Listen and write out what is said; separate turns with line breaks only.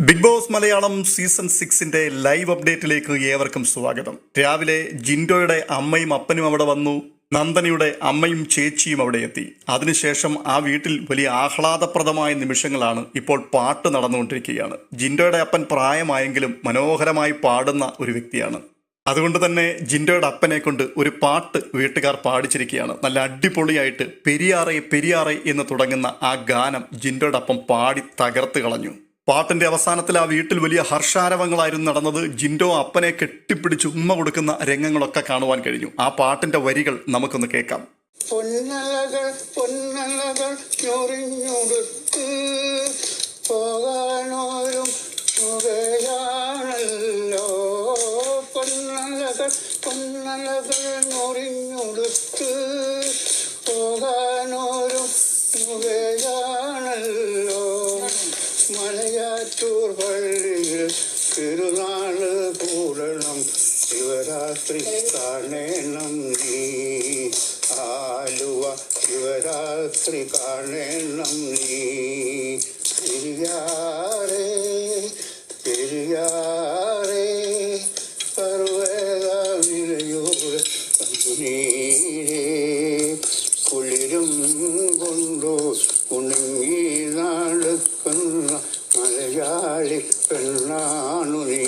Big boss Malayalam season സിക്സിന്റെ live അപ്ഡേറ്റിലേക്ക് ഏവർക്കും സ്വാഗതം. രാവിലെ ജിൻഡോയുടെ അമ്മയും അപ്പനും അവിടെ വന്നു. നന്ദനയുടെ അമ്മയും ചേച്ചിയും അവിടെ എത്തി. അതിനുശേഷം ആ വീട്ടിൽ വലിയ ആഹ്ലാദപ്രദമായ നിമിഷങ്ങളാണ് ഇപ്പോൾ പാട്ട് നടന്നുകൊണ്ടിരിക്കുകയാണ്. ജിൻഡോയുടെ അപ്പൻ പ്രായമായെങ്കിലും മനോഹരമായി പാടുന്ന ഒരു വ്യക്തിയാണ്. അതുകൊണ്ട് തന്നെ ജിൻഡോയുടെ അപ്പനെ കൊണ്ട് ഒരു പാട്ട് വീട്ടുകാർ പാടിച്ചിരിക്കുകയാണ്. നല്ല അടിപൊളിയായിട്ട് പെരിയാറെ പെരിയാറെ എന്ന് തുടങ്ങുന്ന ആ ഗാനം ജിൻഡോയുടെ അപ്പം പാടി തകർത്ത് കളഞ്ഞു. പാട്ടിന്റെ അവസാനത്തിൽ ആ വീട്ടിൽ വലിയ ഹർഷാരവങ്ങളായിരുന്നു നടന്നത്. ജിൻഡോ അപ്പനെ കെട്ടിപ്പിടിച്ച് ഉമ്മ കൊടുക്കുന്ന രംഗങ്ങളൊക്കെ കാണുവാൻ കഴിഞ്ഞു. ആ പാട്ടിന്റെ വരികൾ നമുക്കൊന്ന് കേൾക്കാം.
പൊന്നലകൾ പൊന്നലകൾ ഞൊറിഞ്ഞുടുത്ത് പോകാനോരും മുകയാണല്ലോ പൊന്നലകൾ പൊന്നലകൾ ഞൊറിഞ്ഞുടുത്ത് പോകാനോരും തിരുനാൾ കൂടണം ശിവരാത്രി കാണേണം നീ. ആലുവ ശിവരാത്രി കാണേണം നീ. പെരിയാറേ പെരിയാറേ പർവേദ വിലയോട് കുളിരും കൊണ്ടു కన్నాను నీ